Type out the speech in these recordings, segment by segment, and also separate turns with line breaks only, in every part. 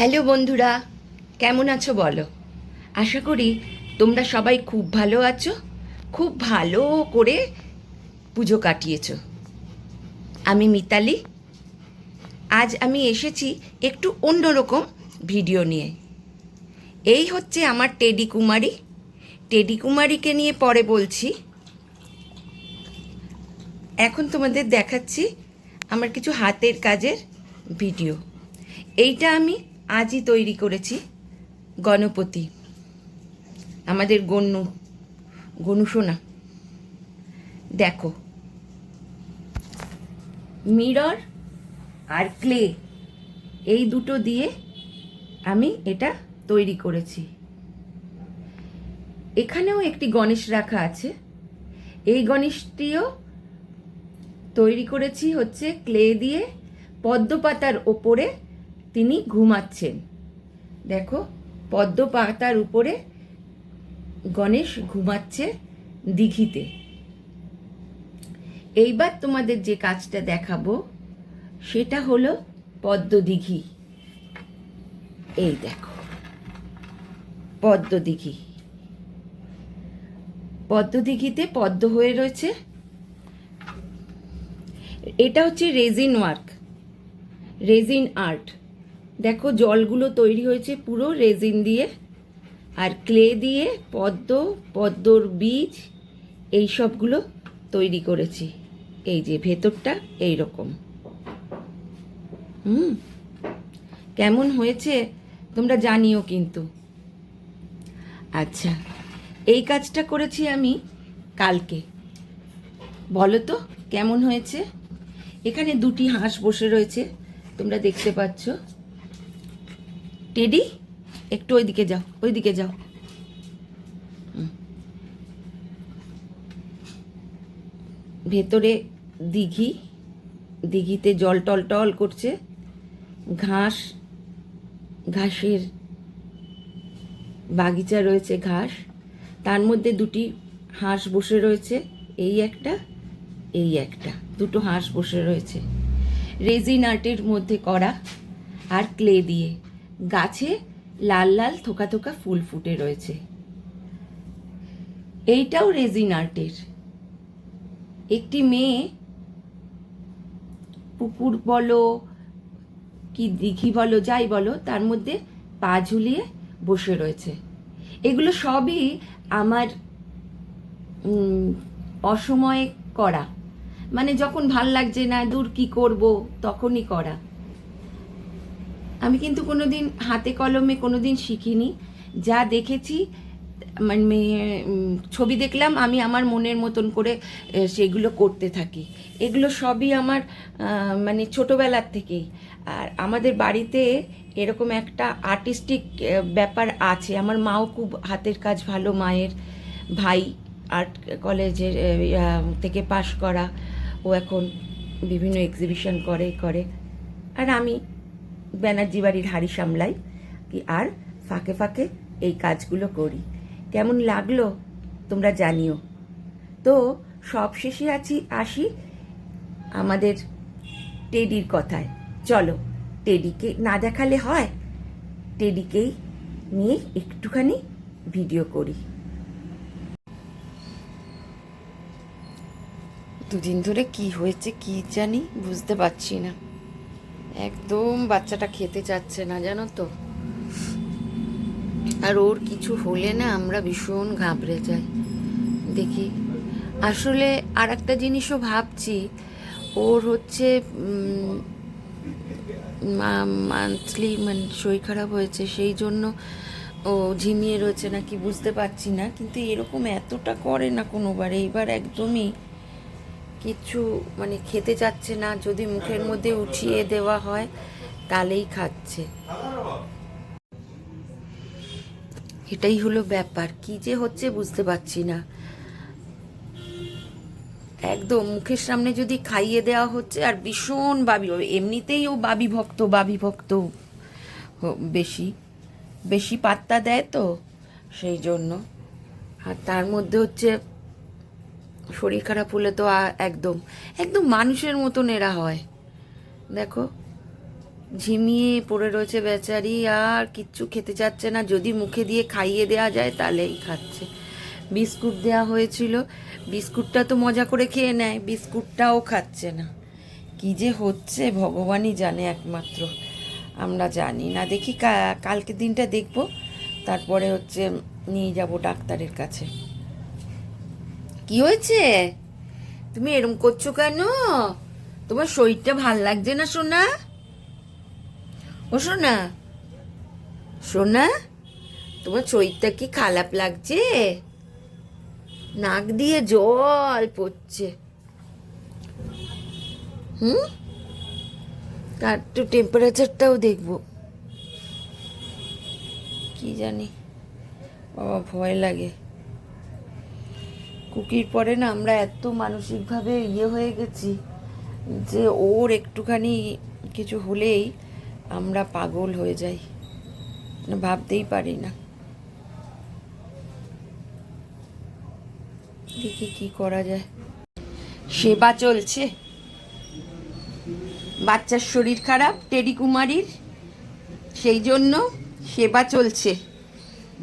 Hello বন্ধুরা, কেমন আছো বলো? আশা করি তোমরা সবাই খুব ভালো আছো, খুব ভালো করে পুজো কাটিয়েছো। আমি মিতালি। আজ আমি এসেছি একটু অন্যরকম ভিডিও নিয়ে। এই হচ্ছে আমার টেডি কুমারী। টেডি কুমারীকে নিয়ে পরে বলছি। এখন তোমাদের দেখাচ্ছি আমার কিছু হাতের কাজের ভিডিও। এইটা আমি আজই তৈরি করেছি গণপতি। আমাদের গনু গনু সোনা দেখো। মিরর আর ক্লে, এই দুটো দিয়ে আমি এটা তৈরি করেছি। এখানেও একটি গণেশ রাখা আছে। এই গণেশটিও তৈরি করেছি হচ্ছে ক্লে দিয়ে পদ্ম পাতার ওপরে তিনি ঘুমাচ্ছেন। দেখো পদ্ম পাতার উপরে গণেশ ঘুমাচ্ছে দিঘিতে। এইবার তোমাদের যে কাজটা দেখাবো, সেটা হলো পদ্ম দিঘি এই দেখো পদ্ম দিঘি পদ্ম দিঘিতে পদ্ম হয়ে রয়েছে। এটা হচ্ছে রেজিন ওয়ার্ক, রেজিন আর্ট। দেখো, জলগুলো তৈরি হয়েছে পুরো রেজিন দিয়ে আর ক্লে দিয়ে পদ্ম, পদ্মর বীজ, এই সবগুলো তৈরি করেছি। এই যে ভেতরটা এই রকম হুম, কেমন হয়েছে তোমরা জানিও কিন্তু। আচ্ছা এই কাজটা করেছি আমি কালকে। বলো তো, কেমন হয়েছে? এখানে দুটি হাঁস বসে রয়েছে, তোমরা দেখতে পাচ্ছ। টেডি একটু ওইদিকে যাও ওইদিকে যাও। ভেতরে দিঘি, দিঘিতে জল টল টল করছে, ঘাস, ঘাসের বাগিচা রয়েছে ঘাস, তার মধ্যে দুটি হাঁস বসে রয়েছে, এই একটা এই একটা, দুটো হাঁস বসে রয়েছে। রেজিন আর্টের মধ্যে করা আর ক্লে দিয়ে। গাছে লাল লাল থোকা থোকা ফুল ফুটে রয়েছে। এইটাও রেজিন আর্টের। একটি মেয়ে পুকুর বলো, কি দিঘি বলো, যাই বলো, তার মধ্যে পা ঝুলিয়ে বসে রয়েছে। এগুলো সবই আমার অসময়ে করা। মানে যখন ভালো লাগছে না, দূর কি করব, তখনই করা। আমি কিন্তু কোনোদিন হাতে কলমে কোনোদিন শিখিনি। যা দেখেছি মানে ছবি দেখলাম, আমি আমার মনের মতন করে সেগুলো করতে থাকি। এগুলো সবই আমার মানে ছোটোবেলার থেকেই। আর আমাদের বাড়িতে এরকম একটা আর্টিস্টিক ব্যাপার আছে। আমার মাও খুব হাতের কাজ ভালো, মায়ের ভাই আর্ট কলেজের থেকে পাশ করা। ও এখন বিভিন্ন এক্সিবিশন করে করে। আর আমি ব্যানার্জি বাড়ির হাড়ি সামলাই কি আর ফাঁকে ফাঁকে এই কাজগুলো করি। কেমন লাগল তোমরা জানিও। তো সব শেষে আছি, আসি আমাদের টেডির কথায়। চলো, টেডিকে না দেখালে হয়? টেডিকেই নিয়ে একটুখানি ভিডিও করি। দুদিন ধরে কি হয়েছে কি জানি বুঝতে পারছি না। একদম বাচ্চাটা খেতে চাচ্ছে না, জানো তো। আর ওর কিছু হলে না আমরা ভীষণ ঘাবড়ে যাই। দেখি। আসলে আর একটা জিনিসও ভাবছি, ওর হচ্ছে মান্থলি মানে শরীর খারাপ হয়েছে, সেই জন্য ও ঝিমিয়ে রয়েছে নাকি বুঝতে পারছি না। কিন্তু এরকম এতটা করে না কোনোবার, এইবার একদমই কিছু মানে খেতে চাচ্ছে না, যদি মুখের মধ্যে উঠিয়ে দেওয়া হয়, তাহলেই খাচ্ছে। এটাই হলো ব্যাপার। কি যে হচ্ছে বুঝতে পারছি না। একদম মুখের সামনে যদি খাইয়ে দেওয়া হচ্ছে, আর ভীষণ বাবি, এমনিতেই ও বাবি ভক্ত বাবি ভক্ত বেশি। বেশি পাত্তা দেয় তো, সেই জন্য। আর তার মধ্যে হচ্ছে শরীর খারাপ হলে তো একদম একদম মানুষের মতন এরা হয়। দেখো, ঝিমিয়ে পড়ে রয়েছে বেচারি, আর কিচ্ছু খেতে চাচ্ছে না। যদি মুখে দিয়ে খাইয়ে দেওয়া যায়, তাহলেই খাচ্ছে। বিস্কুট দেওয়া হয়েছিল, বিস্কুটটা তো মজা করে খেয়ে নেয়, বিস্কুটটাও খাচ্ছে না। কি যে হচ্ছে, ভগবানই জানে একমাত্র। আমরা জানি না। দেখি কালকে দিনটা দেখব, তারপরে হচ্ছে নিয়ে যাব ডাক্তারের কাছে। কি হয়েছে? তুমি এরম করছ কেন? তোমার শরীরটা ভালো লাগছে না, সোনা? ও, সোনা? সোনা? তোমার শরীরটা কি খারাপ লাগছে? নাক দিয়ে জল পড়ছে। হুম? তার একটু টেম্পারেচারটাও দেখব। কি জানি? বাবা, ভয় লাগে। কুকির পরে না আমরা এত মানসিকভাবে ইয়ে হয়ে গেছি যে ওর একটুখানি কিছু হলেই আমরা পাগল হয়ে যাই। ভাবতেই পারি না। দেখি কি করা যায়। সেবা চলছে। বাচ্চার শরীর খারাপ, টেডি কুমারীর, সেই জন্য সেবা চলছে।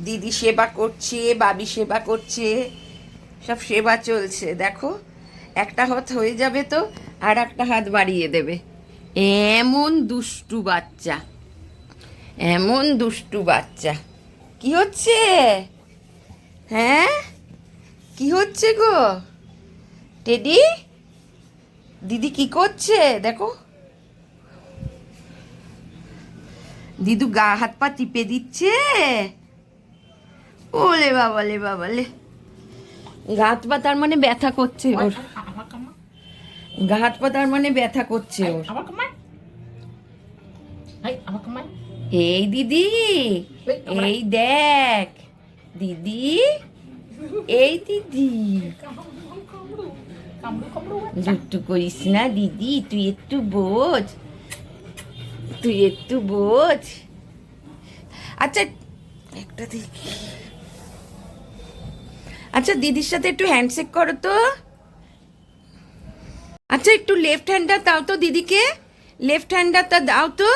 দিদি সেবা করছে, বাবি সেবা করছে। সব সেবা চলছে, দেখো। একটা হাত হয়ে যাবে তো, আর একটা হাত বাড়িয়ে দেবে। এমন দুষ্টু বাচ্চা, এমন দুষ্টু বাচ্চা। কি হচ্ছে? হ্যাঁ? কি হচ্ছে গো? টেডি? দিদি কি করছে? দেখো। দিদু গা হাত পা টিপে দিচ্ছে। ওলে বাবালে বাবালে। গা হাত পা তার মানে ব্যথা করছে ওর। গা হাত পা তার মানে ব্যথা করছে ওর। এই দিদি
এই
দেখ। দিদি এই দিদি। দুষ্টু করিস না দিদি তুই একটু বোঝ। তুই একটু বোঝ। আচ্ছা একটা দেখি। আচ্ছা দিদির সাথে একটু হ্যান্ডশেক করো তো। আচ্ছা একটু লেফট হ্যান্ডটা দাও তো দিদিকে। লেফট হ্যান্ডটা দাও তো।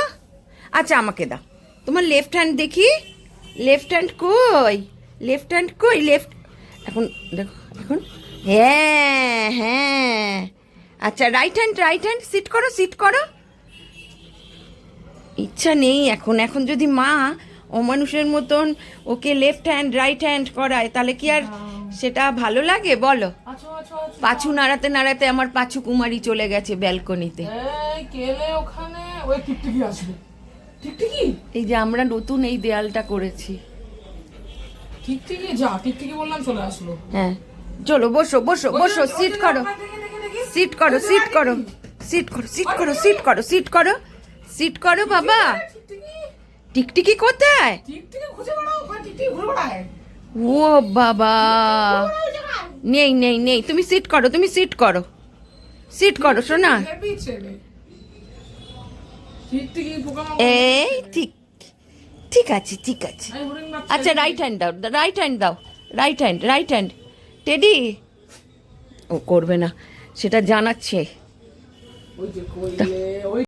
আচ্ছা আমাকে দাও। তোমার লেফট হ্যান্ড দেখি। লেফট হ্যান্ড কই? লেফট হ্যান্ড কই? লেফট এখন, দেখো, এখন। হ্যাঁ হ্যাঁ। আচ্ছা right hand right hand sit করো সিট করো। ইচ্ছা নেই এখন। এখন যদি মা অমানুষের মতন ওকে লেফট হ্যান্ড রাইট হ্যান্ড করায়, তাহলে কি আর সেটা ভালো লাগে? বলো। পাছু নাড়াতে নাড়াতে আমার পাছু কুমারী চলে গেছে ব্যালকনিতে।
এই ওখানে? ওই টিকটিকি আসবে। টিকটিকি?
এই যে আমরা নতুন এই দেয়ালটা করেছি।
টিকটিকি? যা টিকটিকি বললাম চলে আসলো।
হ্যাঁ। চলো বসো বসো বসো সিট করো। সিট করো সিট করো। সিট করো সিট করো সিট করো সিট করো। সিট করো বাবা। টিকটিকি? কোথায়?
টিকটিকি খুঁজে বেড়াও টিকটিকি ঘুরে বেড়ায়।
ও বাবা। নেই নেই নেই। তুমি সিট করো, তুমি সিট করো। সিট করো শোনা এই ঠিক ঠিক আছে ঠিক আছে। আচ্ছা রাইট হ্যান্ড দাও রাইট হ্যান্ড দাও right hand right hand teddy ও করবে না, সেটা জানাচ্ছে।